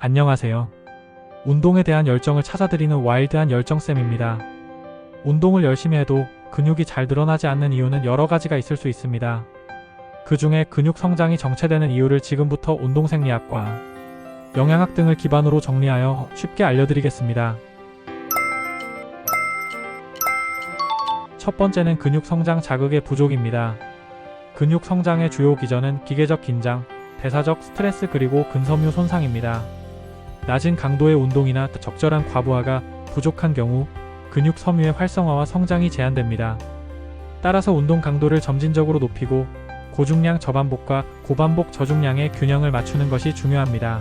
안녕하세요. 운동에 대한 열정을 찾아드리는 와일드한 열정쌤입니다. 운동을 열심히 해도 근육이 잘 늘어나지 않는 이유는 여러 가지가 있을 수 있습니다. 그 중에 근육 성장이 정체되는 이유를 지금부터 운동 생리학과 영양학 등을 기반으로 정리하여 쉽게 알려드리겠습니다. 첫 번째는 근육 성장 자극의 부족입니다. 근육 성장의 주요 기전은 기계적 긴장, 대사적 스트레스 그리고 근섬유 손상입니다. 낮은 강도의 운동이나 적절한 과부하가 부족한 경우 근육 섬유의 활성화와 성장이 제한됩니다. 따라서 운동 강도를 점진적으로 높이고 고중량 저반복과 고반복 저중량의 균형을 맞추는 것이 중요합니다.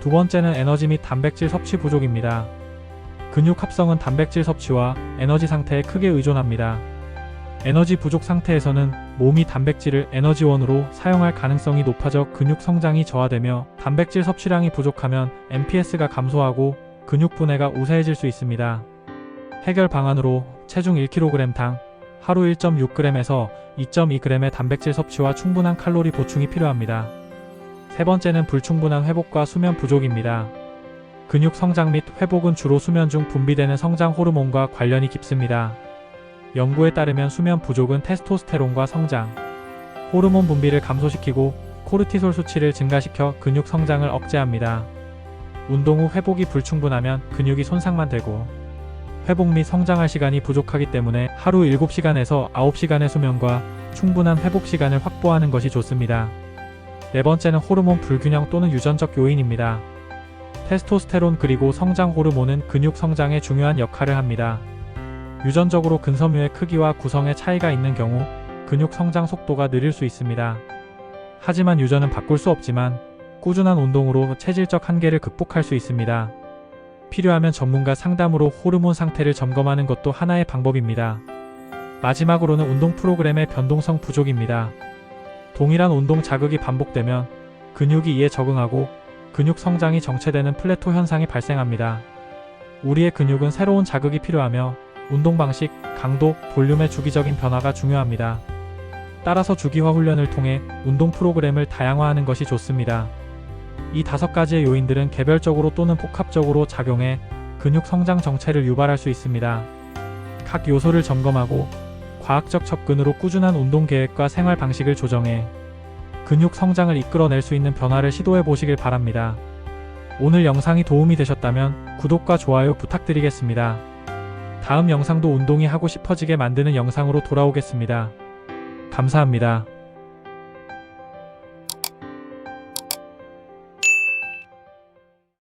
두 번째는 에너지 및 단백질 섭취 부족입니다. 근육 합성은 단백질 섭취와 에너지 상태에 크게 의존합니다. 에너지 부족 상태에서는 몸이 단백질을 에너지원으로 사용할 가능성이 높아져 근육 성장이 저하되며 단백질 섭취량이 부족하면 MPS가 감소하고 근육 분해가 우세해질 수 있습니다. 해결 방안으로 체중 1kg당 하루 1.6g에서 2.2g의 단백질 섭취와 충분한 칼로리 보충이 필요합니다. 세 번째는 불충분한 회복과 수면 부족입니다. 근육 성장 및 회복은 주로 수면 중 분비되는 성장 호르몬과 관련이 깊습니다. 연구에 따르면 수면 부족은 테스토스테론과 성장, 호르몬 분비를 감소시키고 코르티솔 수치를 증가시켜 근육 성장을 억제합니다. 운동 후 회복이 불충분하면 근육이 손상만 되고 회복 및 성장할 시간이 부족하기 때문에 하루 7시간에서 9시간의 수면과 충분한 회복 시간을 확보하는 것이 좋습니다. 네 번째는 호르몬 불균형 또는 유전적 요인입니다. 테스토스테론 그리고 성장 호르몬은 근육 성장에 중요한 역할을 합니다. 유전적으로 근섬유의 크기와 구성에 차이가 있는 경우 근육 성장 속도가 느릴 수 있습니다. 하지만 유전은 바꿀 수 없지만 꾸준한 운동으로 체질적 한계를 극복할 수 있습니다. 필요하면 전문가 상담으로 호르몬 상태를 점검하는 것도 하나의 방법입니다. 마지막으로는 운동 프로그램의 변동성 부족입니다. 동일한 운동 자극이 반복되면 근육이 이에 적응하고 근육 성장이 정체되는 플레토 현상이 발생합니다. 우리의 근육은 새로운 자극이 필요하며 운동 방식, 강도, 볼륨의 주기적인 변화가 중요합니다. 따라서 주기화 훈련을 통해 운동 프로그램을 다양화하는 것이 좋습니다. 이 다섯 가지의 요인들은 개별적으로 또는 복합적으로 작용해 근육 성장 정체를 유발할 수 있습니다. 각 요소를 점검하고 과학적 접근으로 꾸준한 운동 계획과 생활 방식을 조정해 근육 성장을 이끌어낼 수 있는 변화를 시도해 보시길 바랍니다. 오늘 영상이 도움이 되셨다면 구독과 좋아요 부탁드리겠습니다. 다음 영상도 운동이 하고 싶어지게 만드는 영상으로 돌아오겠습니다. 감사합니다.